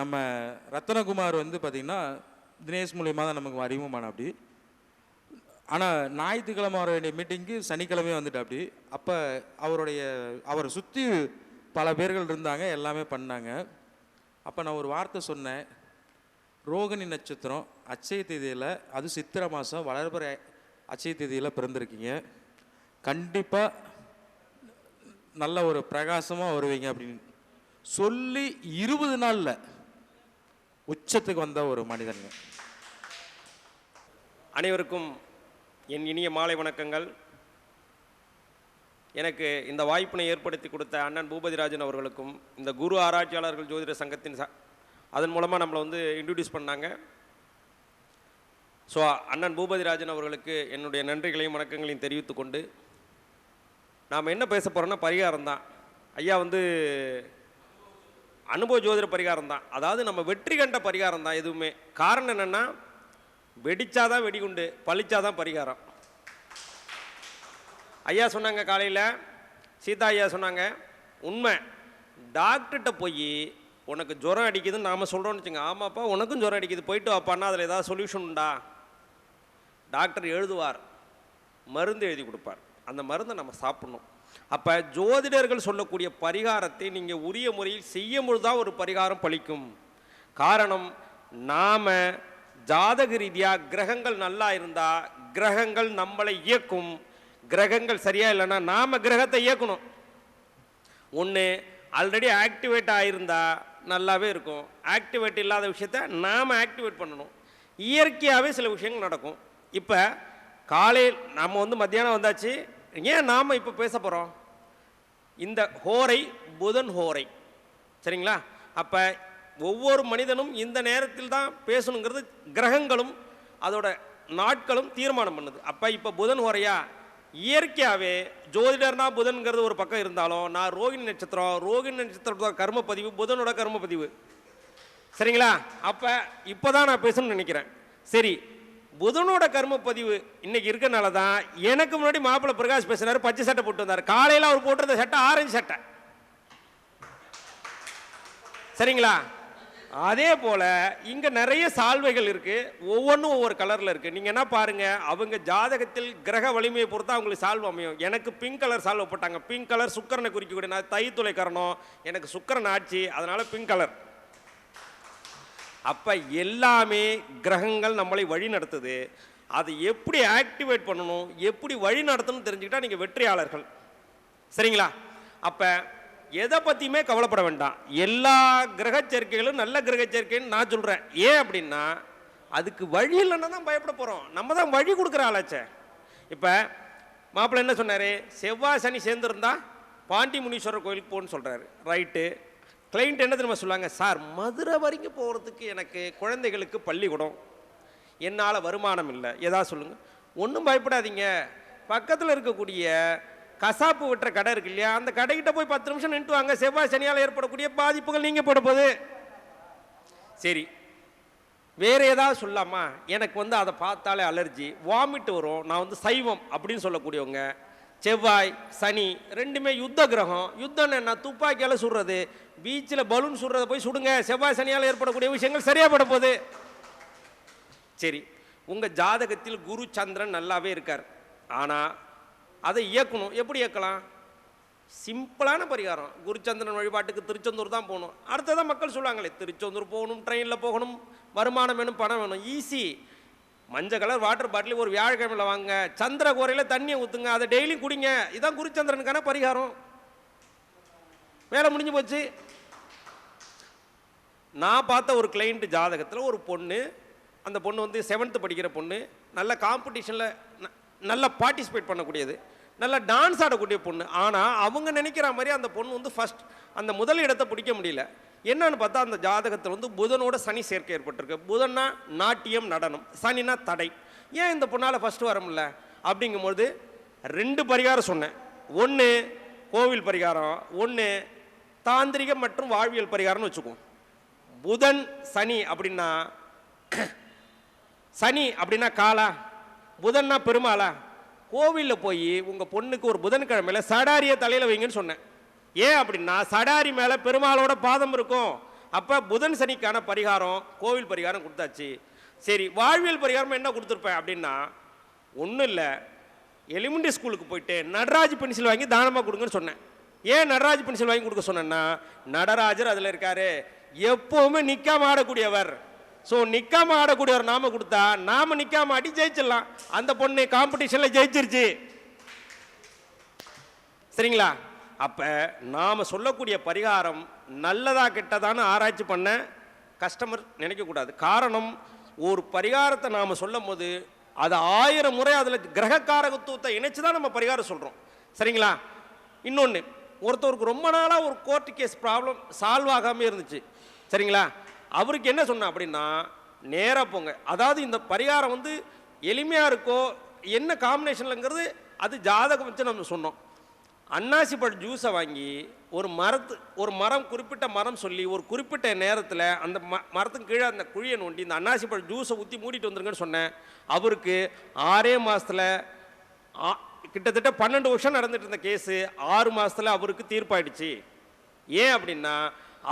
நம்ம ரத்தனகுமார் வந்து பார்த்திங்கன்னா தினேஷ் மூலியமாக தான் நமக்கு அறிமுகமான அப்படி. ஆனால் ஞாயிற்றுக்கிழமை வர வேண்டிய மீட்டிங்க்கு சனிக்கிழமை வந்துட்டு அப்படி. அப்போ அவருடைய அவரை சுற்றி பல பேர்கள் இருந்தாங்க எல்லாமே பண்ணாங்க. அப்போ நான் ஒரு வார்த்தை சொன்னேன். ரோகிணி நட்சத்திரம் அச்சய தேதியில் அது சித்திரை மாதம் வளர்பிற அச்சய தேதியில் பிறந்திருக்கீங்க. கண்டிப்பாக நல்ல ஒரு பிரகாசமாக வருவீங்க அப்படின்னு. சொல்லி இருபது நாளில் உச்சத்துக்கு வந்த ஒரு மனிதன் அனைவருக்கும் என் இனிய மாலை வணக்கங்கள். எனக்கு இந்த வாய்ப்பினை ஏற்படுத்தி கொடுத்த அண்ணன் பூபதிராஜன் அவர்களுக்கும் இந்த குரு ஆராய்ச்சியாளர்கள் ஜோதிட சங்கத்தின் ச அதன் மூலமாக நம்மளை வந்து இன்ட்ரடியூஸ் பண்ணாங்க. ஸோ அண்ணன் பூபதிராஜன் அவர்களுக்கு என்னுடைய நன்றிகளையும் வணக்கங்களையும் தெரிவித்து கொண்டு நாம் என்ன பேச போகிறோன்னா பரிகாரம் தான் ஐயா வந்து அனுபவ ஜோதிட பரிகாரம் தான். அதாவது நம்ம வெற்றி கண்ட பரிகாரம் தான் எதுவுமே. காரணம் என்னென்னா வெடிச்சாதான் வெடிகுண்டு பழிச்சாதான் பரிகாரம். ஐயா சொன்னாங்க காலையில் சீதா ஐயா சொன்னாங்க உண்மை டாக்டர்கிட்ட போய் உனக்கு ஜுரம் அடிக்குதுன்னு நாம் சொல்கிறோம்னு வச்சுங்க ஆமாப்பா உனக்கும் ஜுரம் அடிக்குது போயிட்டு வாப்பான்னா அதில் ஏதாவது சொல்யூஷன் உண்டா? டாக்டர் எழுதுவார் மருந்து எழுதி கொடுப்பார். அந்த மருந்தை நம்ம சாப்பிட்ணும். அப்போ ஜோதிடர்கள் சொல்லக்கூடிய பரிகாரத்தை நீங்கள் உரிய முறையில் செய்யும்பொழுது தான் ஒரு பரிகாரம் பழிக்கும் காரணம் நாம் ஜாதக ரீதியாக கிரகங்கள் நல்லா இருந்தால் கிரகங்கள் நம்மளை இயக்கும். கிரகங்கள் சரியாக இல்லைன்னா நாம் கிரகத்தை இயக்கணும். ஒன்று ஆல்ரெடி ஆக்டிவேட் ஆகிருந்தா நல்லாவே இருக்கும். ஆக்டிவேட் இல்லாத விஷயத்த நாம் ஆக்டிவேட் பண்ணணும். இயற்கையாகவே சில விஷயங்கள் நடக்கும். இப்போ காலையில் நம்ம வந்து மத்தியானம் வந்தாச்சு ஏன் நாம் இப்போ பேச போகிறோம் இந்த ஹோரை புதன் ஹோரை. சரிங்களா? அப்போ ஒவ்வொரு மனிதனும் இந்த நேரத்தில் தான் பேசணுங்கிறது கிரகங்களும் அதோட நாட்களும் தீர்மானம் பண்ணுது. அப்போ இப்போ புதன் ஹோரையா? இயற்கையாகவே ஜோதிடர்னா புதன்கிறது ஒரு பக்கம் இருந்தாலும் நான் ரோகிணி நட்சத்திரம் ரோகிணி நட்சத்திரத்தோட கர்ம பதிவு புதனோட கர்ம பதிவு சரிங்களா? அப்போ இப்போ தான் நான் பேசணும்னு நினைக்கிறேன். சரி புதனோட கர்ம பதிவு இன்னைக்கு இருக்கனால தான் எனக்கு முன்னாடி மாப்பிள்ளை பிரகாஷ் பேசினார் பச்சை சட்டை போட்டு வந்தார். காலையில் அவர் போட்டிருந்த சட்டை ஆரஞ்சு சட்டை. சரிங்களா? அதே போல இங்க நிறைய சால்வைகள் இருக்கு. ஒவ்வொன்றும் ஒவ்வொரு கலர்ல இருக்கு. நீங்க என்ன பாருங்க அவங்க ஜாதகத்தில் கிரக வலிமையை பொறுத்தா அவங்களுக்கு சால்வ் அமையும். எனக்கு பிங்க் கலர் சால்வ் போட்டாங்க. பிங்க் கலர் சுக்கரனை குறிக்கக்கூடிய நான் தைத்துளை கரணம். எனக்கு சுக்கரன் ஆட்சி அதனால பிங்க் கலர் அப்போ எல்லாமே கிரகங்கள் நம்மளை வழி நடத்துது. அதை எப்படி ஆக்டிவேட் பண்ணணும்? எப்படி வழி நடத்தணும் தெரிஞ்சுக்கிட்டா நீங்கள் வெற்றியாளர்கள். சரிங்களா? அப்போ எதை பற்றியுமே கவலைப்பட வேண்டாம். எல்லா கிரக சேர்க்கைகளும் நல்ல கிரக சேர்க்கைன்னு நான் சொல்கிறேன் ஏன் அப்படின்னா அதுக்கு வழி இல்லைன்னா தான் பயப்பட போகிறோம் நம்ம தான் வழி கொடுக்குற ஆளாச்சே. இப்போ மாப்பிள்ளை என்ன சொன்னார்? செவ்வாய் சனி சேர்ந்துருந்தா பாண்டி முனீஸ்வரர் கோயிலுக்கு போகணும்னு சொல்கிறாரு ரைட்டு. கிளைண்ட் என்ன தெரியுமா சொல்லுவாங்க சார் மதுரை வரைக்கும் போகிறதுக்கு எனக்கு குழந்தைகளுக்கு பள்ளிக்கூடம். என்னால் வருமானம் இல்லை. ஏதாவது சொல்லுங்கள் ஒன்றும் பயப்படாதீங்க. பக்கத்தில் இருக்கக்கூடிய கசாப்பு விட்டுற கடை இருக்கு இல்லையா? அந்த கடைக்கிட்ட போய் பத்து நிமிஷம் நின்று வாங்க. செவ்வாய் சனியால் ஏற்படக்கூடிய பாதிப்புகள் நீங்கள் போட போகுது. சரி. வேறு ஏதாவது சொல்லாமா? எனக்கு வந்து அதை பார்த்தாலே அலர்ஜி வாமிட் வரும். நான் வந்து சைவம் அப்படின்னு சொல்லக்கூடியவங்க செவ்வாய் சனி ரெண்டுமே யுத்த கிரகம். யுத்தம் என்ன? துப்பாக்கியால் சுடுறது பீச்சில் பலூன் சுடுறதை போய் சுடுங்க. செவ்வாய் சனியால் ஏற்படக்கூடிய விஷயங்கள் சரியாக பட போகுது. சரி உங்கள் ஜாதகத்தில் குரு சந்திரன் நல்லாவே இருக்கார். ஆனால் அதை இயக்கணும். எப்படி இயக்கலாம்? சிம்பிளான பரிகாரம். குருச்சந்திரன் வழிபாட்டுக்கு திருச்செந்தூர் தான் போகணும். அடுத்ததான் மக்கள் சொல்லுவாங்களே திருச்செந்தூர் போகணும் ட்ரெயினில் போகணும் வருமானம் வேணும் பணம் வேணும். ஈஸி மஞ்சள் கலர் வாட்டர் பாட்டில் ஒரு வியாழக்கிழமையில் வாங்க சந்திர கோரையில் தண்ணியை ஊற்றுங்க அதை டெய்லியும் குடிங்க. இதான் குருச்சந்திரனுக்கான பரிகாரம். வேலை முடிஞ்சு போச்சு. நான் பார்த்த ஒரு கிளைண்ட் ஜாதகத்தில் ஒரு பொண்ணு. அந்த பொண்ணு வந்து செவன்த்து படிக்கிற பொண்ணு. நல்ல காம்படிஷனில் நல்லா பார்ட்டிசிபேட் பண்ணக்கூடியது. நல்ல டான்ஸ் ஆடக்கூடிய பொண்ணு. ஆனால் அவங்க நினைக்கிற மாதிரி அந்த பொண்ணு வந்து ஃபர்ஸ்ட் அந்த முதல் இடத்தை பிடிக்க முடியல. என்னன்னு பார்த்தா அந்த ஜாதகத்தில் வந்து புதனோட சனி சேர்க்கை ஏற்பட்டிருக்கு. புதன்னா நாட்டியம் நடனம். சனினா தடை. ஏன் இந்த பொண்ணால் ஃபஸ்ட்டு வர முடியல? அப்படிங்கும்போது ரெண்டு பரிகாரம் சொன்னேன். ஒன்று கோவில் பரிகாரம் ஒன்று தாந்திரிகம் மற்றும் வாழ்வியல் பரிகாரம்னு வச்சுக்குவோம். புதன் சனி அப்படின்னா சனி அப்படின்னா காலா? புதன்னா பெருமாளா? கோவிலில் போய் உங்கள் பொண்ணுக்கு ஒரு புதன்கிழமையில் சடாரியை தலையில் வைங்கன்னு சொன்னேன். ஏன் அப்படின்னா சடாரி மேலே பெருமாளோட பாதம் இருக்கும். அப்போ புதன் சனிக்கான பரிகாரம் கோவில் பரிகாரம் கொடுத்தாச்சு. சரி வாழ்வியல் பரிகாரம் என்ன கொடுத்துருப்பேன் அப்படின்னா ஒன்றும் இல்லை. எலிமெண்ட்ரி ஸ்கூலுக்கு போயிட்டு நடராஜ் பென்சில் வாங்கி தானமாக கொடுங்கன்னு சொன்னேன். ஏன் நடராஜ் பென்சில் வாங்கி கொடுக்க சொன்னேன்னா நடராஜர் அதில் இருக்கார். எப்போவுமே நிற்காம ஆடக்கூடியவர். ஸோ நிற்காம ஆடக்கூடியவர் நாம கொடுத்தா நாம நிற்காம ஆடி ஜெயிச்சிடலாம். அந்த பொண்ணு காம்படிஷனில் ஜெயிச்சிருச்சு. சரிங்களா? அப்போ நாம் சொல்லக்கூடிய பரிகாரம் நல்லதா கெட்டதான்னு ஆராய்ச்சி பண்ண கஸ்டமர் நினைக்கக்கூடாது காரணம் ஒரு பரிகாரத்தை நாம் சொல்லும் போது அது ஆயிரம் முறை அதில் கிரகக்காரகத்துவத்தை இணைச்சு தான் நம்ம பரிகாரம் சொல்கிறோம் சரிங்களா? இன்னொன்று ஒருத்தருக்கு ரொம்ப நாளாக ஒரு கோர்ட் கேஸ் ப்ராப்ளம் சால்வ் ஆகாமல் இருந்துச்சு. சரிங்களா? அவருக்கு என்ன சொன்னேன் அப்படின்னா நேராக போங்க. அதாவது இந்த பரிகாரம் வந்து எளிமையாக இருக்கோ என்ன காம்பினேஷன்லங்கிறது அது ஜாதகம் வச்சு நம்ம சொன்னோம். அன்னாசி பழ ஜூஸை வாங்கி ஒரு மரத்து ஒரு மரம் குறிப்பிட்ட மரம் சொல்லி ஒரு குறிப்பிட்ட நேரத்தில் அந்த ம மரத்துக்கு கீழே அந்த குழியை நோண்டி இந்த அன்னாசி பழ ஜூஸை ஊற்றி மூடிட்டு வந்துருங்கன்னு சொன்னேன். அவருக்கு ஆறே மாதத்தில் கிட்டத்தட்ட பன்னெண்டு வருஷம் நடந்துட்டு இருந்த கேஸு ஆறு மாதத்தில் அவருக்கு தீர்ப்பாயிடுச்சு. ஏன் அப்படின்னா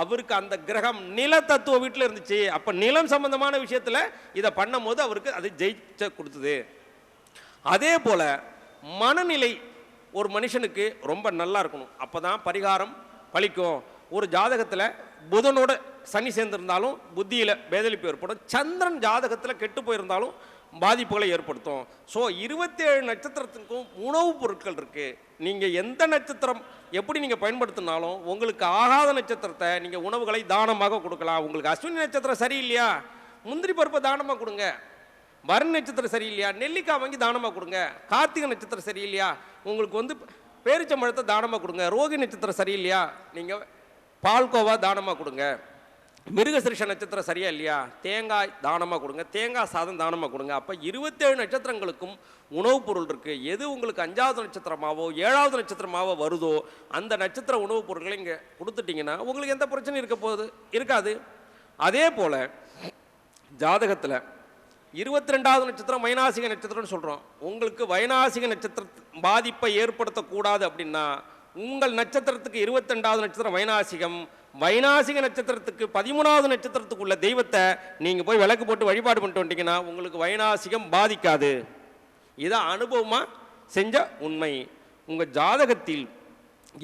அவருக்கு அந்த கிரகம் நில தத்துவ வீட்டில் இருந்துச்சு. அப்போ நிலம் சம்பந்தமான விஷயத்தில் இதை பண்ணும்போது அவருக்கு அது ஜெயிச்ச கொடுத்தது. அதே போல் மனநிலை ஒரு மனுஷனுக்கு ரொம்ப நல்லா இருக்கணும். அப்போ தான் பரிகாரம் பலிக்கும் ஒரு ஜாதகத்தில் புதனோட சனி சேர்ந்திருந்தாலும் புத்தியில் பேதலிப்பு ஏற்படும். சந்திரன் ஜாதகத்தில் கெட்டு போயிருந்தாலும் பாதிப்புகளை ஏற்படுத்தும். ஸோ இருபத்தேழு நட்சத்திரத்துக்கும் உணவுப் பொருட்கள் இருக்குது நீங்கள் எந்த நட்சத்திரம் எப்படி நீங்கள் பயன்படுத்தினாலும் உங்களுக்கு ஆகாத நட்சத்திரத்தை நீங்கள் உணவுகளை தானமாக கொடுக்கலாம். உங்களுக்கு அஸ்வினி நட்சத்திரம் சரியில்லையா? முந்திரி பருப்பை தானமாக கொடுங்க. வரண் நட்சத்திரம் சரியில்லையா? நெல்லிக்காய் வாங்கி தானமாக கொடுங்க. கார்த்திகை நட்சத்திரம் சரியில்லையா? உங்களுக்கு வந்து பேரிச்சம்பழத்தை தானமாக கொடுங்க. ரோகி நட்சத்திரம் சரியில்லையா? நீங்கள் பால்கோவா தானமாக கொடுங்க. மிருகசிருஷ நட்சத்திரம் சரியா இல்லையா? தேங்காய் தானமாக கொடுங்க. தேங்காய் சாதம் தானமாக கொடுங்க. அப்போ இருபத்தேழு நட்சத்திரங்களுக்கும் உணவுப் பொருள் இருக்குது எது உங்களுக்கு அஞ்சாவது நட்சத்திரமாவோ ஏழாவது நட்சத்திரமாவோ வருதோ அந்த நட்சத்திர உணவுப் பொருட்களை இங்கே கொடுத்துட்டிங்கன்னா உங்களுக்கு எந்த பிரச்சனையும் இருக்க போகுது இருக்காது. அதே போல் ஜாதகத்தில் இருபத்தி ரெண்டாவது நட்சத்திரம் வைநாசிக நட்சத்திரம்னு சொல்கிறோம் உங்களுக்கு வைநாசிக நட்சத்திர பாதிப்பை ஏற்படுத்தக்கூடாது அப்படின்னா உங்கள் நட்சத்திரத்துக்கு இருபத்தி ரெண்டாவது நட்சத்திரம் வைநாசிகம் வைநாசிக நட்சத்திரத்துக்கு பதிமூணாவது நட்சத்திரத்துக்கு உள்ள தெய்வத்தை நீங்கள் போய் விளக்கு போட்டு வழிபாடு பண்ணிட்டு வந்துட்டீங்கன்னா உங்களுக்கு வைநாசிகம் பாதிக்காது. இதான் அனுபவமாக செஞ்ச உண்மை. உங்கள் ஜாதகத்தில்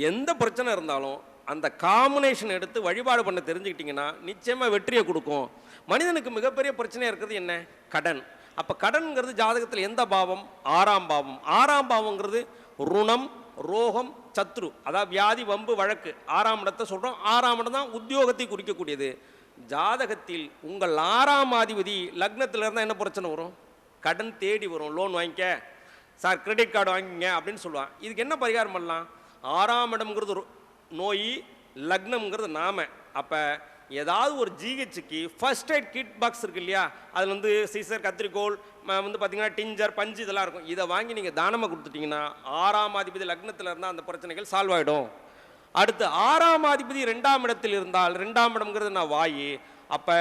எந்த பிரச்சனை இருந்தாலும் அந்த காம்பினேஷன் எடுத்து வழிபாடு பண்ண தெரிஞ்சுக்கிட்டிங்கன்னா நிச்சயமாக வெற்றியை கொடுக்கும். மனிதனுக்கு மிகப்பெரிய பிரச்சனை இருக்கிறது என்ன? கடன். அப்போ கடன்ங்கிறது ஜாதகத்தில் எந்த பாவம்? ஆறாம் பாவம். ஆறாம் பாவங்கிறது ருணம் ரோகம் சத்ரு. அதாவது வியாதி வம்பு வழக்கு. ஆறாம் இடத்தை சொல்கிறோம் ஆறாம் இடம் தான் உத்தியோகத்தை குறிக்கக்கூடியது. ஜாதகத்தில் உங்கள் ஆறாம் ஆதிபதி லக்னத்தில் இருந்தால் என்ன பிரச்சனை வரும்? கடன் தேடி வரும். லோன் வாங்கிக்க. சார் கிரெடிட் கார்டு வாங்கிங்க அப்படின்னு சொல்லுவான். இதுக்கு என்ன பரிகாரம் பண்ணலாம்? ஆறாம் இடம்ங்கிறது நோய் லக்னம்ங்கிறது நாம. அப்போ ஏதாவது ஒரு ஜிஹெச்சுக்கு ஃபர்ஸ்ட் எய்ட் கிட் பாக்ஸ் இருக்கு இல்லையா? அதில் வந்து சீசர் கத்திரிக்கோல் வந்து பார்த்தீங்கன்னா டிஞ்சர் பஞ்சு இதெல்லாம் இருக்கும். இதை வாங்கி நீங்கள் தானமாக கொடுத்துட்டிங்கன்னா ஆறாம் அதிபதி லக்னத்தில் இருந்தால் அந்த பிரச்சனைகள் சால்வ் ஆகிடும் அடுத்து ஆறாம் அதிபதி ரெண்டாம் இடத்தில் இருந்தால் ரெண்டாம் இடம்ங்கிறது நான் வாயி. அப்போ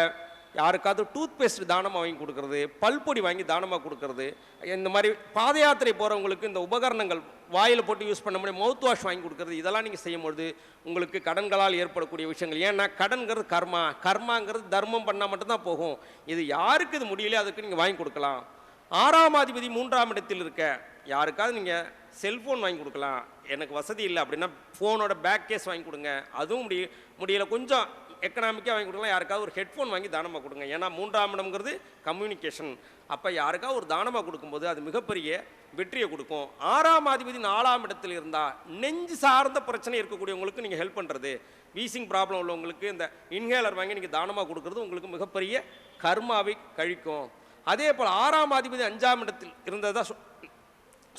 யாருக்காவது டூத் பேஸ்ட் தானமாக வாங்கி கொடுக்குறது? பல்பொடி வாங்கி தானமாக கொடுக்குறது? இந்த மாதிரி பாத யாத்திரை போகிறவங்களுக்கு இந்த உபகரணங்கள் வாயில் போட்டு யூஸ் பண்ண முடியும். மவுத் வாஷ் வாங்கி கொடுக்குறது இதெல்லாம் நீங்கள் செய்யும்பொழுது உங்களுக்கு கடன்களால் ஏற்படக்கூடிய விஷயங்கள். ஏன்னா கடன்கிறது கர்மா. கர்மாங்கிறது தர்மம் பண்ணால் மட்டும்தான் போகும். இது யாருக்கு இது முடியலையோ அதுக்கு நீங்கள் வாங்கி கொடுக்கலாம். ஆறாம் அதிபதி மூன்றாம் இடத்தில் இருக்க யாருக்காவது நீங்கள் செல்ஃபோன் வாங்கி கொடுக்கலாம். எனக்கு வசதி இல்லை அப்படின்னா ஃபோனோட பேக் கேஸ் வாங்கி கொடுங்க. அதுவும் முடிய முடியல. கொஞ்சம் எக்கனாமிக்காக வாங்கி கொடுக்கலாம். யாருக்காவது ஒரு ஹெட்ஃபோன் வாங்கி தானமாக கொடுங்க. ஏன்னா மூன்றாம் இடம்ங்கிறது கம்யூனிகேஷன் அப்போ யாருக்காவது ஒரு தானமாக கொடுக்கும்போது அது மிகப்பெரிய வெற்றியை கொடுக்கும். ஆறாம் அதிபதி நாலாம் இடத்தில் இருந்தால் நெஞ்சு சார்ந்த பிரச்சனை இருக்கக்கூடியவங்களுக்கு நீங்கள் ஹெல்ப் பண்ணுறது வீசிங் ப்ராப்ளம் உள்ளவங்களுக்கு இந்த இன்ஹேலர் வாங்கி நீங்கள் தானமாக கொடுக்கறது உங்களுக்கு மிகப்பெரிய கர்மாவை கழிக்கும். அதே போல் ஆறாம் அதிபதி அஞ்சாம் இடத்தில் இருந்ததாக சொ-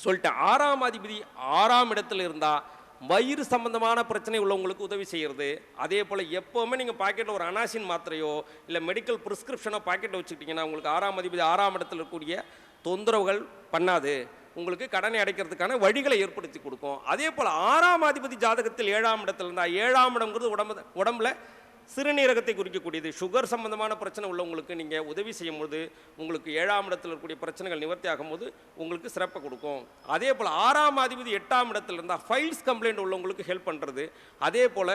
சொல்லிட்டேன். ஆறாம் அதிபதி ஆறாம் இடத்துல இருந்தால் வயிறு சம்பந்தமான பிரச்சனை உள்ளவங்களுக்கு உதவி செய்கிறது அதே போல் எப்போவுமே நீங்கள் பாக்கெட்டில் ஒரு அனாசின் மாத்திரையோ இல்லை மெடிக்கல் ப்ரிஸ்கிரிப்ஷனோ பாக்கெட்டில் வச்சுக்கிட்டிங்கன்னா உங்களுக்கு ஆறாம் அதிபதி ஆறாம் இடத்துல இருக்கக்கூடிய தொந்தரவுகள் பண்ணாது. உங்களுக்கு கடனை அடைக்கிறதுக்கான வழிகளை ஏற்படுத்தி கொடுக்கும். அதே போல் ஆறாம் அதிபதி ஜாதகத்தில் ஏழாம் இடத்துல இருந்தால் ஏழாம் இடம்ங்கிறது உடம்பு உடம்புல சிறுநீரகத்தை குறிக்கக்கூடியது. சுகர் சம்பந்தமான பிரச்சனை உள்ளவங்களுக்கு நீங்கள் உதவி செய்யும்போது உங்களுக்கு ஏழாம் இடத்தில் இருக்கக்கூடிய பிரச்சனைகள் நிவர்த்தி ஆகும்போது உங்களுக்கு சிறப்பை கொடுக்கும். அதே போல் ஆறாம் அதிபதி எட்டாம் இடத்துல இருந்தால் ஃபைல்ஸ் கம்ப்ளைண்ட் உள்ளவங்களுக்கு ஹெல்ப் பண்ணுறது அதே போல்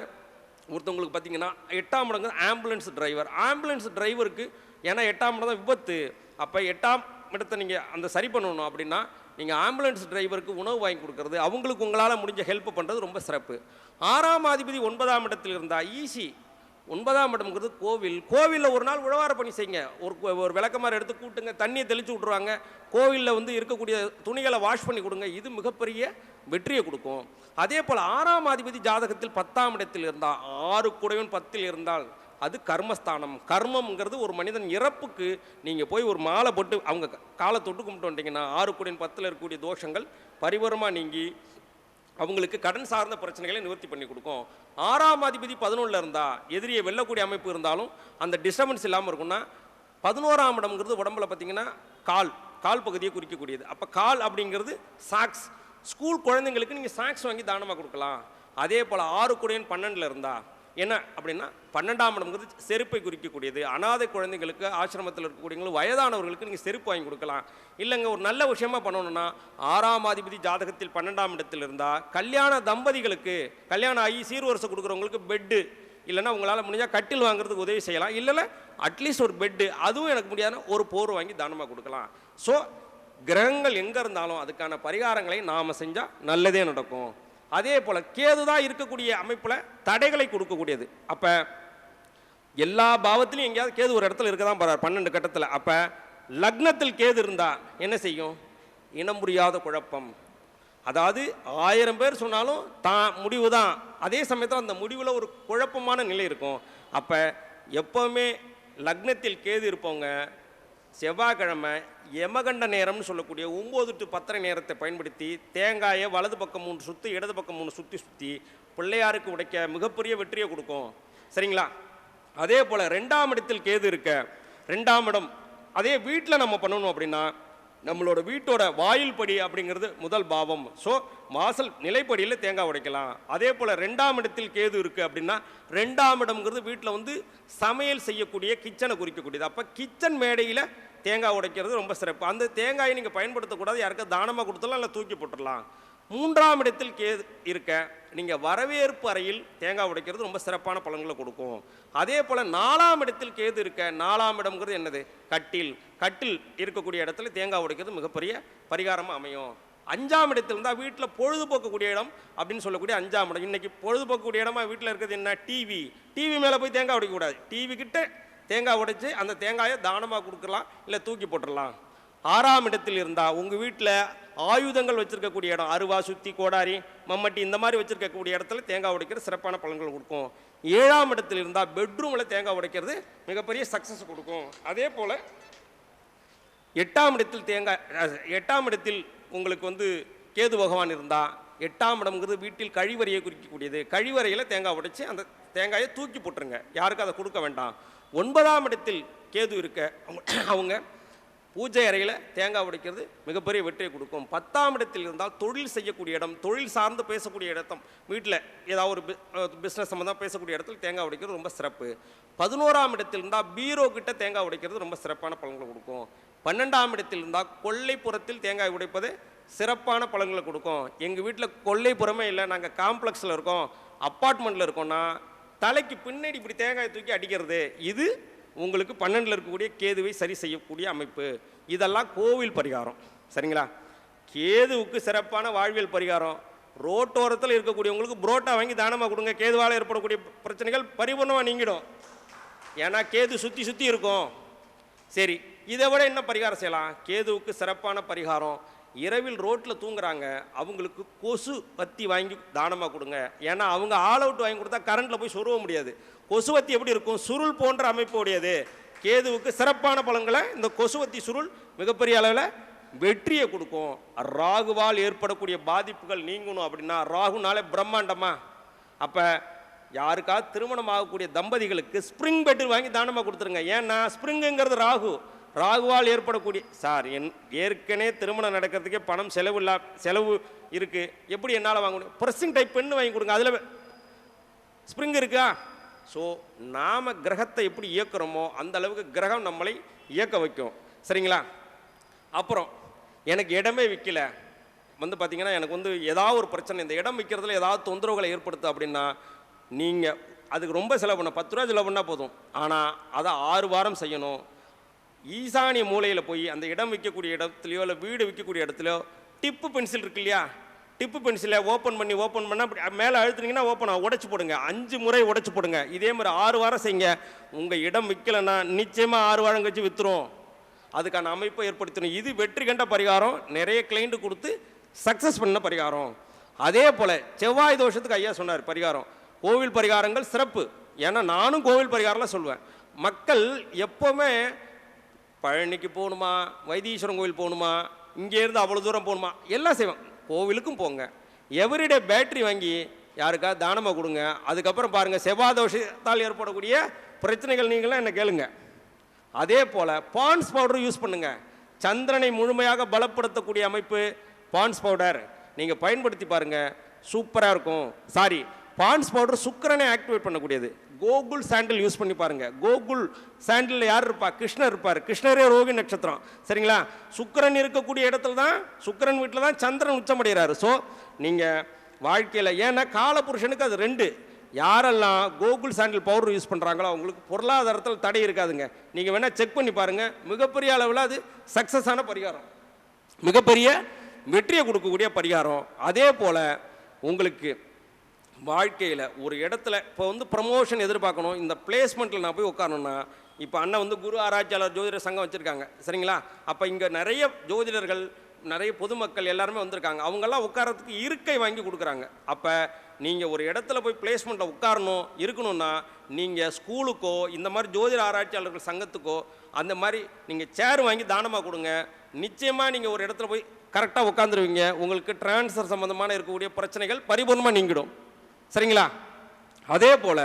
ஒருத்தவங்களுக்கு பார்த்தீங்கன்னா எட்டாம் இடங்கிறது ஆம்புலன்ஸ் டிரைவர் ஆம்புலன்ஸ் டிரைவருக்கு ஏன்னா எட்டாம் இடம் தான் விபத்து. அப்போ எட்டாம் இடத்தை நீங்கள் அந்த சரி பண்ணணும் அப்படின்னா நீங்கள் ஆம்புலன்ஸ் டிரைவருக்கு உணவு வாங்கி கொடுக்கறது அவங்களுக்கு உங்களால் முடிஞ்ச ஹெல்ப் பண்ணுறது ரொம்ப சிறப்பு. ஆறாம் அதிபதி ஒன்பதாம் இடத்தில் இருந்தால் ஈஸி ஒன்பதாம் இடம்ங்கிறது கோவில். கோவிலில் ஒரு நாள் உழவார பணி செய்யுங்க. ஒரு ஒரு விளக்கமாறு எடுத்து கூட்டுங்க தண்ணியை தெளித்து விட்ருவாங்க கோவிலில் வந்து இருக்கக்கூடிய துணிகளை வாஷ் பண்ணி கொடுங்க. இது மிகப்பெரிய வெற்றியை கொடுக்கும். அதே போல் ஆறாம் அதிபதி ஜாதகத்தில் பத்தாம் இடத்தில் இருந்தால் ஆறு குடைவன் பத்தில் இருந்தால் அது கர்மஸ்தானம். கர்மம்ங்கிறது ஒரு மனிதன் இறப்புக்கு நீங்கள் போய் ஒரு மாலை போட்டு அவங்க காலை தொட்டு கும்பிட்டு வந்துட்டீங்கன்னா ஆறு குடையின் பத்தில் இருக்கக்கூடிய தோஷங்கள் பரிபூரமாக நீங்கி அவங்களுக்கு கடன் சார்ந்த பிரச்சனைகளை நிவர்த்தி பண்ணி கொடுக்கும். ஆறாம் அதிபதி பதினொன்றில் இருந்தால் எதிரியை வெல்லக்கூடிய அமைப்பு இருந்தாலும் அந்த டிஸ்டர்பன்ஸ் இல்லாமல் இருக்கும்னா பதினோராம் இடம்ங்கிறது உடம்புல பார்த்தீங்கன்னா கால் கால் பகுதியை குறிக்கக்கூடியது. அப்போ கால் அப்படிங்கிறது சாக்ஸ் ஸ்கூல் குழந்தைங்களுக்கு நீங்கள் சாக்ஸ் வாங்கி தானமாக கொடுக்கலாம். அதே போல் ஆறு குடையன் பன்னெண்டில் இருந்தால் என்ன அப்படின்னா பன்னெண்டாம் இடம்ங்கிறது செருப்பை குறிக்கக்கூடியது. அனாதை குழந்தைங்களுக்கு ஆசிரமத்தில் இருக்கக்கூடியவங்களுக்கு வயதானவர்களுக்கு நீங்கள் செருப்பு வாங்கி கொடுக்கலாம். இல்லைங்க ஒரு நல்ல விஷயமா பண்ணணும்னா ஆறாம் அதிபதி ஜாதகத்தில் பன்னெண்டாம் இடத்தில் இருந்தால் கல்யாண தம்பதிகளுக்கு கல்யாணம் ஆகி சீர்வரிசை கொடுக்குறவங்களுக்கு பெட்டு இல்லைன்னா உங்களால் முடிஞ்சால் கட்டில் வாங்குறதுக்கு உதவி செய்யலாம். இல்லைல்ல அட்லீஸ்ட் ஒரு பெட்டு அதுவும் எனக்கு முடியாதுன்னா ஒரு போர் வாங்கி தானமாக கொடுக்கலாம். ஸோ கிரகங்கள் எங்கே இருந்தாலும் அதுக்கான பரிகாரங்களை நாம் செஞ்சால் நல்லதே நடக்கும். அதே போல் கேது தான் இருக்கக்கூடிய அமைப்பில் தடைகளை கொடுக்கக்கூடியது. அப்போ எல்லா பாவத்திலையும் எங்கேயாவது கேது ஒரு இடத்துல இருக்க தான் போகிறார் பன்னெண்டு கட்டத்தில். அப்போ லக்னத்தில் கேது இருந்தால் என்ன செய்யும்? இனம் புரியாத குழப்பம். அதாவது ஆயிரம் பேர் சொன்னாலும் தான் முடிவு தான் அதே சமயத்தில் அந்த முடிவில் ஒரு குழப்பமான நிலை இருக்கும். அப்போ எப்போவுமே லக்னத்தில் கேது இருப்பவங்க செவ்வாய்க்கிழமை யமகண்ட நேரம்னு சொல்லக்கூடிய ஒம்பது டு பத்தரை நேரத்தை பயன்படுத்தி தேங்காயை வலது பக்கம் மூணு சுற்றி இடது பக்கம் மூணு சுற்றி சுற்றி பிள்ளையாருக்கு உடைக்க மிகப்பெரிய வெற்றியை கொடுக்கும். சரிங்களா? அதே போல் ரெண்டாம் இடத்தில் கேது இருக்க ரெண்டாம் இடம் அதே வீட்டில் நம்ம பண்ணணும் அப்படின்னா நம்மளோட வீட்டோட வாயில் படி அப்படிங்கிறது முதல் பாவம். ஸோ வாசல் நிலைப்படியில் தேங்காய் உடைக்கலாம். அதே போல் ரெண்டாம் இடத்தில் கேது இருக்குது அப்படின்னா ரெண்டாம் இடம்ங்கிறது வீட்டில் வந்து சமையல் செய்யக்கூடிய கிச்சனை குறிக்கக்கூடியது. அப்போ கிச்சன் மேடையில் தேங்காய் உடைக்கிறது ரொம்ப சிறப்பு. அந்த தேங்காயை நீங்கள் பயன்படுத்தக்கூடாது. யாருக்கா தானமாக கொடுத்துடலாம் இல்லை தூக்கி போட்டுடலாம். மூன்றாம் இடத்தில் கே இருக்க நீங்கள் வரவேற்பு அறையில் தேங்காய் உடைக்கிறது ரொம்ப சிறப்பான பலன்களை கொடுக்கும். அதே போல் நாலாம் இடத்தில் கேது இருக்க நாலாம் இடம்ங்கிறது என்னது? கட்டில். கட்டில் இருக்கக்கூடிய இடத்துல தேங்காய் உடைக்கிறது மிகப்பெரிய பரிகாரமாக அமையும். அஞ்சாம் இடத்தில் இருந்தால் வீட்டில் பொழுதுபோக்கக்கூடிய இடம் அப்படின்னு சொல்லக்கூடிய அஞ்சாம் இடம். இன்னைக்கு பொழுதுபோக்கக்கூடிய இடமா வீட்டில் இருக்கிறது என்ன? டிவி டிவி மேலே போய் தேங்காய் உடைக்கக்கூடாது. டிவி கிட்ட தேங்காய் உடைச்சி அந்த தேங்காயை தானமாக கொடுக்கலாம் இல்லை தூக்கி போட்டுடலாம். ஆறாம் இடத்தில் இருந்தால் உங்கள் வீட்டில் ஆயுதங்கள் வச்சுருக்கக்கூடிய இடம் அருவா சுத்தி கோடாரி மம்மட்டி இந்த மாதிரி வச்சுருக்கக்கூடிய இடத்துல தேங்காய் உடைக்கிற சிறப்பான பலன்கள் கொடுக்கும். ஏழாம் இடத்தில் இருந்தால் பெட்ரூமில் தேங்காய் உடைக்கிறது மிகப்பெரிய சக்ஸஸ் கொடுக்கும். அதே போல் எட்டாம் இடத்தில் தேங்காய் எட்டாம் இடத்தில் உங்களுக்கு வந்து கேது பகவான் இருந்தால் எட்டாம் இடம்ங்கிறது வீட்டில் கழிவறையை குறிக்கக்கூடியது. கழிவறையில் தேங்காய் உடைச்சி அந்த தேங்காயை தூக்கி போட்டுருங்க. யாருக்கும் அதை கொடுக்க வேண்டாம். ஒன்பதாம் இடத்தில் கேது இருக்க அவங்க- அவங்க பூஜை அறையில் தேங்காய் உடைக்கிறது மிகப்பெரிய வெற்றியை கொடுக்கும். பத்தாம் இடத்தில் இருந்தால் தொழில் செய்யக்கூடிய இடம் தொழில் சார்ந்து பேசக்கூடிய இடத்தம் வீட்டில் ஏதாவது ஒரு பிஸ்னஸ் சம்மந்தம் பேசக்கூடிய இடத்துல தேங்காய் உடைக்கிறது ரொம்ப சிறப்பு. பதினோராம் இடத்தில் இருந்தால் பீரோ கிட்ட தேங்காய் உடைக்கிறது ரொம்ப சிறப்பான பலன்களை கொடுக்கும். பன்னெண்டாம் இடத்தில் இருந்தால் கொல்லைப்புறத்தில் தேங்காய் உடைப்பது சிறப்பான பலன்களை கொடுக்கும். எங்கள் வீட்டில் கொல்லைப்புறமே இல்லை நாங்கள் காம்ப்ளெக்ஸில் இருக்கோம். அப்பார்ட்மெண்ட்டில் இருக்கோம்னா தலைக்கு பின்னாடி இப்படி தேங்காயை தூக்கி அடிக்கிறது இது உங்களுக்கு பன்னெண்டில் இருக்கக்கூடிய கேதுவை சரி செய்யக்கூடிய அமைப்பு. இதெல்லாம் கோவில் பரிகாரம். சரிங்களா? கேதுவுக்கு சிறப்பான வாழ்வியல் பரிகாரம். ரோட்டோரத்தில் இருக்கக்கூடியவங்களுக்கு புரோட்டா வாங்கி தானமாக கொடுங்க. கேதுவால் ஏற்படக்கூடிய பிரச்சனைகள் பரிபூர்ணமாக நீங்கிடும். ஏன்னா கேது சுற்றி சுற்றி இருக்கும். சரி இதை விட என்ன பரிகாரம் செய்யலாம்? கேதுவுக்கு சிறப்பான பரிகாரம். இரவில் ரோட்டில் தூங்குறாங்க அவங்களுக்கு கொசு பத்தி வாங்கி தானமாக கொடுங்க. ஏன்னா அவங்க ஆல் அவுட் வாங்கி கொடுத்தா கரண்ட்டில் போய் சொருவ முடியாது. கொசுவத்தி எப்படி இருக்கும்? சுருள் போன்ற அமைப்பு உடையது கேதுவுக்கு சிறப்பான பலன்களை இந்த கொசுவத்தி சுருள் மிகப்பெரிய அளவில் வெற்றியை கொடுக்கும். ராகுவால் ஏற்படக்கூடிய பாதிப்புகள் நீங்கணும் அப்படின்னா ராகுனாலே பிரம்மாண்டமா. அப்போ யாருக்காவது திருமணம் ஆகக்கூடிய தம்பதிகளுக்கு ஸ்ப்ரிங் பெட்ரு வாங்கி தானமாக கொடுத்துருங்க. ஏன்னா ஸ்ப்ரிங்குங்கிறது ராகு. ராகுவால் ஏற்படக்கூடிய சார் என் ஏற்கனவே திருமணம் நடக்கிறதுக்கே பணம் செலவு இல்லா செலவு இருக்குது எப்படி என்னால் வாங்க முடியும்? ப்ரெஸ்ஸிங் டைப் பெண்ணு வாங்கி கொடுங்க அதில் ஸ்ப்ரிங் இருக்கா? ஸோ நாம் கிரகத்தை எப்படி இயக்குறோமோ அந்த அளவுக்கு கிரகம் நம்மளை இயக்க வைக்கும். சரிங்களா? அப்புறம் எனக்கு இடமே விற்கல வந்து பார்த்திங்கன்னா எனக்கு வந்து ஏதாவது ஒரு பிரச்சனை இந்த இடம் விற்கிறதுல ஏதாவது தொந்தரவுகளை ஏற்படுத்து அப்படின்னா நீங்கள் அதுக்கு ரொம்ப செலவு பண்ண பத்து ரூபா செலவு பண்ணால் போதும். ஆனால் அதை ஆறு வாரம் செய்யணும். ஈசானிய மூலையில் போய் அந்த இடம் விற்கக்கூடிய இடத்துலையோ இல்லை வீடு விற்கக்கூடிய இடத்துலையோ டிப்பு பென்சில் இருக்கு இல்லையா டிப்பு பென்சிலை ஓப்பன் பண்ணி ஓப்பன் பண்ணால் அப்படி மேலே அழுத்துனீங்கன்னா ஓப்பன் ஆகும். போடுங்க. அஞ்சு முறை உடச்சி போடுங்க. இதே மாதிரி ஆறு வாரம் செய்யுங்க. உங்கள் இடம் விற்கலைன்னா நிச்சயமாக ஆறு வாரம் கழிச்சு விற்றுரும் அதுக்கான அமைப்பை ஏற்படுத்தணும். இது வெற்றி கண்ட பரிகாரம். நிறைய கிளைண்ட்டு கொடுத்து சக்ஸஸ் பண்ண பரிகாரம். அதே போல் செவ்வாய் தோஷத்துக்கு ஐயா சொன்னார் பரிகாரம். கோவில் பரிகாரங்கள் சிறப்பு. ஏன்னா நானும் கோவில் பரிகாரம்லாம் சொல்லுவேன் மக்கள் எப்போவுமே பழனிக்கு போகணுமா? வைத்தீஸ்வரன் கோவில் போகணுமா? இங்கேருந்து அவ்வளோ தூரம் போகணுமா? எல்லாம் செய்வேன். கோவிலுக்கும் போங்க. எவ்ரிடே பேட்டரி வாங்கி யாருக்கா தானமாக கொடுங்க. அதுக்கப்புறம் பாருங்கள் செவ்வாதோஷத்தால் ஏற்படக்கூடிய பிரச்சனைகள் நீங்களாம் என்ன கேளுங்க. அதே போல் பான்ஸ் பவுடர் யூஸ் பண்ணுங்கள் சந்திரனை முழுமையாக பலப்படுத்தக்கூடிய அமைப்பு பான்ஸ் பவுடர். நீங்கள் பயன்படுத்தி பாருங்க. சூப்பராக இருக்கும். சாரி பான்ஸ் பவுடர் சுக்கரனை ஆக்டிவேட் பண்ணக்கூடியது. கோகுல் சாண்டில் யூஸ் பண்ணி பாருங்க. கோகுல் சாண்டில் யார் இருப்பா? கிருஷ்ணர் இருப்பார். கிருஷ்ணரே ரோகி நட்சத்திரம். சரிங்களா? சுக்கிரன் இருக்கக்கூடிய இடத்துல தான் சுக்கரன் வீட்டில் தான் சந்திரன் உச்சமடைகிறாரு. ஸோ நீங்கள் வாழ்க்கையில் ஏன்னா காலபுருஷனுக்கு அது ரெண்டு. யாரெல்லாம் கோகுல் சாண்டில் பவுடர் யூஸ் பண்ணுறாங்களோ அவங்களுக்கு பொருளாதாரத்தில் தடை இருக்காதுங்க. நீங்கள் வேணால் செக் பண்ணி பாருங்கள் மிகப்பெரிய அளவில் அது சக்ஸஸான பரிகாரம். மிகப்பெரிய வெற்றியை கொடுக்கக்கூடிய பரிகாரம். அதே போல் உங்களுக்கு வாழ்க்கையில் ஒரு இடத்துல இப்போ வந்து ப்ரமோஷன் எதிர்பார்க்கணும். இந்த பிளேஸ்மெண்ட்டில் நான் போய் உட்காரணும்னா இப்போ அண்ணன் வந்து குரு ஆராய்ச்சியாளர் ஜோதிடர் சங்கம் வச்சுருக்காங்க. சரிங்களா? அப்போ இங்கே நிறைய ஜோதிடர்கள் நிறைய பொதுமக்கள் எல்லாருமே வந்திருக்காங்க. அவங்கெல்லாம் உட்காரத்துக்கு இருக்கை வாங்கி கொடுக்குறாங்க. அப்போ நீங்கள் ஒரு இடத்துல போய் பிளேஸ்மெண்ட்டில் உட்காரணும் இருக்கணும்னா நீங்கள் ஸ்கூலுக்கோ இந்த மாதிரி ஜோதிட ஆராய்ச்சியாளர்கள் சங்கத்துக்கோ அந்த மாதிரி நீங்கள் சேர் வாங்கி தானமாக கொடுங்க. நிச்சயமாக நீங்கள் ஒரு இடத்துல போய் கரெக்டாக உட்காந்துருவீங்க உங்களுக்கு ட்ரான்ஸ்ஃபர் சம்மந்தமான இருக்கக்கூடிய பிரச்சனைகள் பரிபூர்ணமாக நீங்கிடும். சரிங்களா? அதே போல்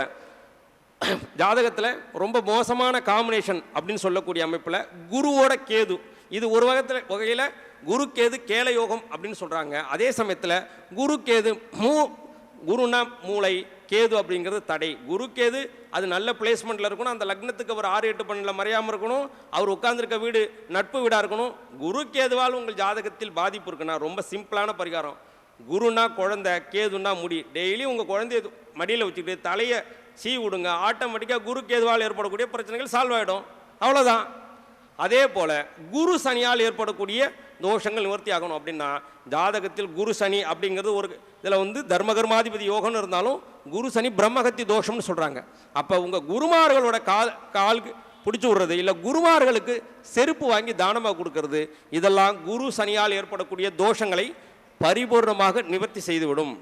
ஜாதகத்தில் ரொம்ப மோசமான காம்பினேஷன் அப்படின்னு சொல்லக்கூடிய அமைப்பில் குருவோட கேது. இது ஒரு வகத்தில் வகையில் குரு கேது கேல யோகம் அப்படின்னு சொல்கிறாங்க அதே சமயத்தில் குரு கேது மூ குருனா மூளை கேது அப்படிங்கிறது தடை. குரு கேது அது நல்ல பிளேஸ்மெண்ட்டில் இருக்கணும். அந்த லக்னத்துக்கு அவர் ஆறு எட்டு பன்னெண்டில் மறையாமல் இருக்கணும். அவர் உட்காந்துருக்க வீடு நட்பு வீடாக இருக்கணும். குரு கேதுவால் உங்கள் ஜாதகத்தில் பாதிப்பு இருக்குன்னா ரொம்ப சிம்பிளான பரிகாரம். குருனா குழந்தை கேதுன்னா முடி. டெய்லி உங்கள் குழந்தைய மடியில் வச்சுக்கிட்டு தலையை சீ விடுங்க. ஆட்டோமேட்டிக்காக குரு கேதுவால் ஏற்படக்கூடிய பிரச்சனைகள் சால்வ் ஆகிடும் அவ்வளோதான் அதே போல் குரு சனியால் ஏற்படக்கூடிய தோஷங்கள் நிவர்த்தி ஆகணும் அப்படின்னா ஜாதகத்தில் குரு சனி அப்படிங்கிறது ஒரு இதில் வந்து தர்மகர்மாதிபதி யோகம்னு இருந்தாலும் குரு சனி பிரம்மகத்தி தோஷம்னு சொல்கிறாங்க அப்போ உங்கள் குருமார்களோட கால் காலுக்கு பிடிச்சி விடுறது இல்லை குருமார்களுக்கு செருப்பு வாங்கி தானமாக கொடுக்கறது இதெல்லாம் குரு சனியால் ஏற்படக்கூடிய தோஷங்களை பரிபூர்ணமாக நிவர்த்தி செய்துவிடும்.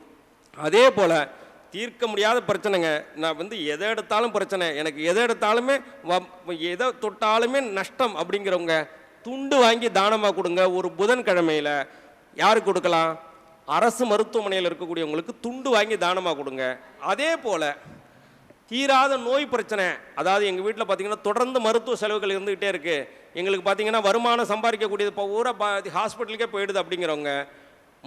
அதே போல் தீர்க்க முடியாத பிரச்சனைங்க நான் வந்து எதை எடுத்தாலும் பிரச்சனை. எனக்கு எதை எடுத்தாலுமே வ- எதை தொட்டாலுமே நஷ்டம் அப்படிங்கிறவங்க துண்டு வாங்கி தானமாக கொடுங்க ஒரு புதன்கிழமையில் யாருக்கு கொடுக்கலாம்? அரசு மருத்துவமனையில் இருக்கக்கூடியவங்களுக்கு துண்டு வாங்கி தானமாக கொடுங்க. அதே போல் தீராத நோய் பிரச்சனை அதாவது எங்கள் வீட்டில் பார்த்திங்கன்னா தொடர்ந்து மருத்துவ செலவுகள் இருந்துகிட்டே இருக்குது எங்களுக்கு பார்த்திங்கன்னா வருமானம் சம்பாதிக்கக்கூடியது இப்போ ஊரை பா ஹாஸ்பிட்டலுக்கே போயிடுது அப்படிங்கிறவங்க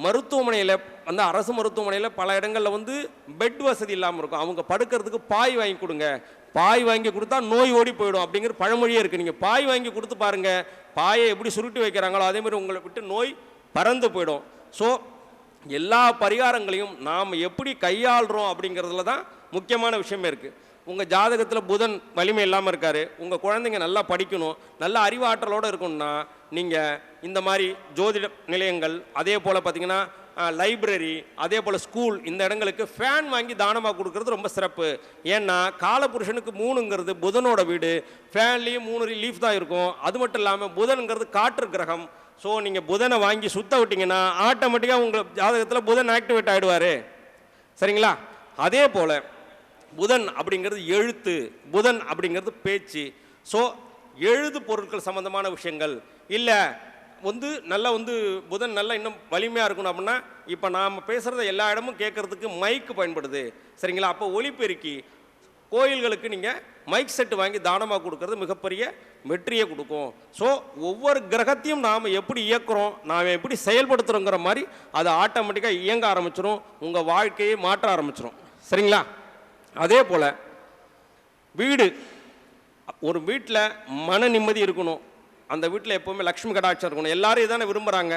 மருத்துவமனையில் வந்து அரசு மருத்துவமனையில் பல இடங்களில் வந்து பெட் வசதி இல்லாமல் இருக்கும். அவங்க படுக்கிறதுக்கு பாய் வாங்கி கொடுங்க. பாய் வாங்கி கொடுத்தா நோய் ஓடி போயிடும் அப்படிங்கிற பழமொழியே இருக்குது நீங்கள் பாய் வாங்கி கொடுத்து பாருங்கள் பாயை எப்படி சுருட்டி வைக்கிறாங்களோ அதே மாதிரி உங்களை விட்டு நோய் பறந்து போயிடும். ஸோ எல்லா பரிகாரங்களையும் நாம் எப்படி கையாளுறோம் அப்படிங்கிறதுல தான் முக்கியமான விஷயமே இருக்குது உங்கள் ஜாதகத்தில் புதன் வலிமை இல்லாமல் இருக்காரு. உங்கள் குழந்தைங்க நல்லா படிக்கணும். நல்ல அறிவாற்றலோடு இருக்கணும்னா நீங்கள் இந்த மாதிரி ஜோதிட நிலையங்கள் அதே போல் பார்த்திங்கன்னா லைப்ரரி அதே போல் ஸ்கூல் இந்த இடங்களுக்கு ஃபேன் வாங்கி தானமாக கொடுக்கறது ரொம்ப சிறப்பு. ஏன்னா காலபுருஷனுக்கு மூணுங்கிறது புதனோட வீடு ஃபேன்லேயும் மூணு லீஃப் தான் இருக்கும். அது மட்டும் இல்லாமல் புதனுங்கிறது காற்று கிரகம். ஸோ நீங்கள் புதனை வாங்கி சுத்த விட்டிங்கன்னா ஆட்டோமேட்டிக்காக உங்கள் ஜாதகத்தில் புதன் ஆக்டிவேட் ஆகிடுவார் சரிங்களா? அதே போல் புதன் அப்படிங்கிறது எழுத்து புதன் அப்படிங்கிறது பேச்சு. ஸோ எழுது பொருட்கள் சம்பந்தமான விஷயங்கள். இல்லை வந்து நல்லா வந்து புதன் நல்லா இன்னும் வலிமையாக இருக்கணும் அப்படின்னா இப்போ நாம் பேசுகிறத எல்லா இடமும் கேட்குறதுக்கு மைக்கு பயன்படுது. சரிங்களா? அப்போ ஒலிபெருக்கி கோயில்களுக்கு நீங்கள் மைக் செட்டு வாங்கி தானமாக கொடுக்கறது மிகப்பெரிய வெற்றியை கொடுக்கும். ஸோ ஒவ்வொரு கிரகத்தையும் நாம் எப்படி இயக்குறோம் நாம் எப்படி செயல்படுத்துகிறோங்கிற மாதிரி அது ஆட்டோமேட்டிக்காக இயங்க ஆரம்பிச்சிடும் உங்கள் வாழ்க்கையை மாற்ற ஆரம்பிச்சிடும் சரிங்களா? அதே போல் வீடு ஒரு வீட்டில் மன நிம்மதி இருக்கணும். அந்த வீட்டில் எப்போவுமே லக்ஷ்மி கடாட்சம் இருக்கணும். எல்லாரும் இதானே விரும்புகிறாங்க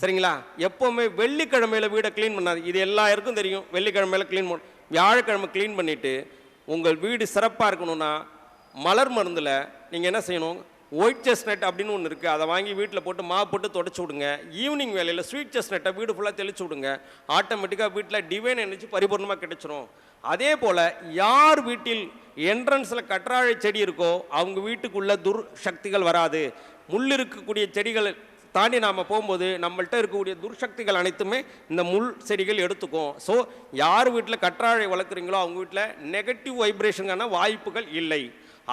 சரிங்களா? எப்போவுமே வெள்ளிக்கிழமையில வீடை க்ளீன் பண்ணாது. இது எல்லாருக்கும் தெரியும். வெள்ளிக்கிழமையில க்ளீன் பண்ண வியாழக்கிழமை க்ளீன் பண்ணிவிட்டு உங்கள் வீடு சிறப்பாக இருக்கணும்னா மலர் மருந்தில் நீங்கள் என்ன செய்யணும்? ஒயிட் செஸ்னட் அப்படின்னு ஒன்று இருக்குது அதை வாங்கி வீட்டில் போட்டு மா போட்டு தொடச்சி விடுங்க. ஈவினிங் வேலையில் ஸ்வீட் செஸ்னட்டை வீடு ஃபுல்லாக தெளிச்சு விடுங்க. ஆட்டோமேட்டிக்காக வீட்டில் டிவைன் எனர்ஜி பரிபூர்ணமாக கிடைச்சிரும். அதே போல் யார் வீட்டில் என்ட்ரன்ஸில் கற்றாழை செடி இருக்கோ அவங்க வீட்டுக்குள்ள துர் சக்திகள் வராது. முள் இருக்கக்கூடிய செடிகள் தாண்டி நாம் போகும்போது நம்மள்கிட்ட இருக்கக்கூடிய துர்சக்திகள் அனைத்துமே இந்த முள் செடிகள் எடுத்துக்கும். ஸோ யார் வீட்டில் கற்றாழை வளர்க்குறீங்களோ அவங்க வீட்டில் நெகட்டிவ் வைப்ரேஷனுக்கான வாய்ப்புகள் இல்லை.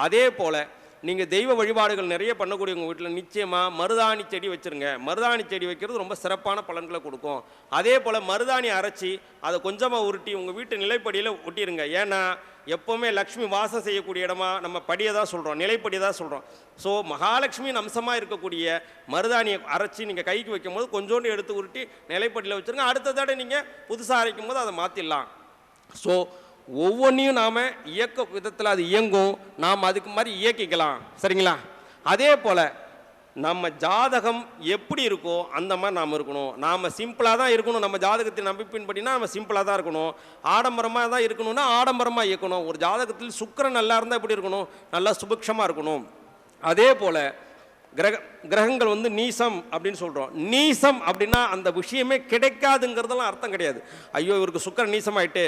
அதே போல் நீங்கள் தெய்வ வழிபாடுகள் நிறைய பண்ணக்கூடிய உங்கள் வீட்டில் நிச்சயமாக மருதாணி செடி வச்சுருங்க. மருதாணி செடி வைக்கிறது ரொம்ப சிறப்பான பலன்களை கொடுக்கும். அதே போல் மருதாணி அரைச்சி அதை கொஞ்சமாக உருட்டி உங்கள் வீட்டு நிலைப்படியில் ஒட்டிடுங்க ஏன்னா எப்போவுமே லக்ஷ்மி வாசம் செய்யக்கூடிய இடமா நம்ம படியை தான் சொல்கிறோம் நிலைப்படி தான் சொல்கிறோம் ஸோ மகாலட்சுமியின் அம்சமாக இருக்கக்கூடிய மருதாணியை அரைச்சி நீங்கள் கைக்கு வைக்கும்போது கொஞ்சோண்டு எடுத்து உருட்டி நிலைப்படியில் வச்சுருங்க. அடுத்த தடவை நீங்கள் புதுசாக அரைக்கும் போது அதை மாற்றிடலாம் ஸோ ஒவ்வொன்றையும் நாம் இயக்க விதத்தில் அது இயங்கும். நாம் அதுக்கு மாதிரி இயக்கிக்கலாம். சரிங்களா? அதே போல் நம்ம ஜாதகம் எப்படி இருக்கோ அந்த மாதிரி நாம் இருக்கணும். நாம் சிம்பிளாக தான் இருக்கணும். நம்ம ஜாதகத்தின் அமைப்பின்படினா நம்ம சிம்பிளாக தான் இருக்கணும். ஆடம்பரமாக தான் இருக்கணும்னா ஆடம்பரமாக இயக்கணும். ஒரு ஜாதகத்தில் சுக்கரன் நல்லா இருந்தால் எப்படி இருக்கணும்? நல்லா சுபிக்ஷமாக இருக்கணும். அதே போல் கிரக கிரகங்கள் வந்து நீசம் அப்படின்னு சொல்கிறோம் நீசம் அப்படின்னா அந்த விஷயமே கிடைக்காதுங்கிறதெல்லாம் அர்த்தம் கிடையாது. ஐயோ இவருக்கு சுக்கரன் நீசமாயிட்டு.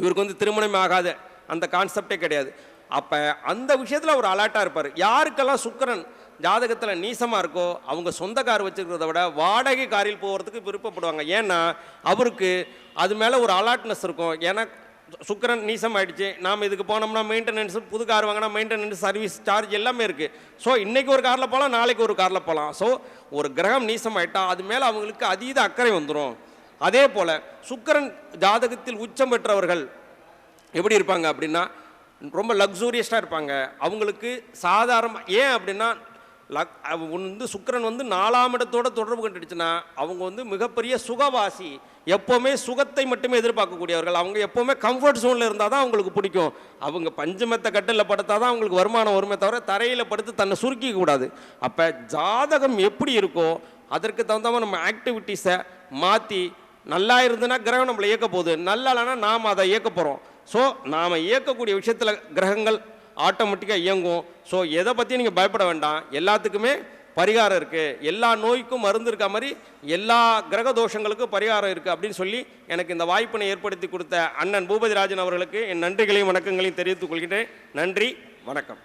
இவருக்கு வந்து திருமணம் ஆகாத அந்த கான்செப்டே கிடையாது. அப்போ அந்த விஷயத்தில் அவர் அலர்ட்டாக இருப்பார். யாருக்கெல்லாம் சுக்கரன் ஜாதகத்தில் நீசமாக இருக்கோ அவங்க சொந்த கார் வச்சுருக்கிறத விட வாடகை காரில் போகிறதுக்கு விருப்பப்படுவாங்க. ஏன்னா அவருக்கு அது மேலே ஒரு அலர்ட்னஸ் இருக்கும். ஏன்னா சுக்கிரன் நீசம் ஆகிடுச்சு நாம் இதுக்கு போனோம்னா மெயின்டெனன்ஸு புது கார் வாங்கினா மெயின்டெனன்ஸ் சர்வீஸ் சார்ஜ் எல்லாமே இருக்குது ஸோ இன்றைக்கி ஒரு காரில் போகலாம் நாளைக்கு ஒரு காரில் போகலாம் ஸோ ஒரு கிரகம் நீசம் ஆயிட்டா அது மேலே அவங்களுக்கு அதீத அக்கறை வந்துடும் அதே போல் சுக்கரன் ஜாதகத்தில் உச்சம் பெற்றவர்கள் எப்படி இருப்பாங்க அப்படின்னா ரொம்ப லக்ஸூரியஸாக இருப்பாங்க. அவங்களுக்கு சாதாரண ஏன் அப்படின்னா லக் வந்து சுக்கிரன் வந்து நாலாம் இடத்தோட தொடர்பு கண்டுடுச்சுன்னா அவங்க வந்து மிகப்பெரிய சுகவாசி எப்போவுமே சுகத்தை மட்டுமே எதிர்பார்க்கக்கூடியவர்கள். அவங்க எப்போவுமே கம்ஃபர்ட் ஜோனில் இருந்தால் தான் அவங்களுக்கு பிடிக்கும். அவங்க பஞ்சமத்தை கட்டில் படுத்தால் தான் அவங்களுக்கு வருமானம் வருமே தவிர தரையில் படுத்து தன்னை சுருக்கிக்க கூடாது. அப்போ ஜாதகம் எப்படி இருக்கோ அதற்கு தகுந்த மாதிரி நம்ம ஆக்டிவிட்டீஸை மாற்றி நல்லா இருந்ததுன்னா கிரகம் நம்மளை இயக்க போகுது. நல்லா நாம் அதை இயக்க போகிறோம் ஸோ நாம் இயக்கக்கூடிய விஷயத்தில் கிரகங்கள் ஆட்டோமேட்டிக்காக இயங்கும். ஸோ எதை பற்றியும் நீங்கள் பயப்பட வேண்டாம். எல்லாத்துக்குமே பரிகாரம் இருக்குது எல்லா நோய்க்கும் மருந்து இருக்க மாதிரி எல்லா கிரக தோஷங்களுக்கும் பரிகாரம் இருக்குது அப்படின்னு சொல்லி எனக்கு இந்த வாய்ப்பினை ஏற்படுத்தி கொடுத்த அண்ணன் பூபதிராஜன் அவர்களுக்கு என் நன்றிகளையும் வணக்கங்களையும் தெரிவித்துக் கொள்கிறேன். நன்றி. வணக்கம்.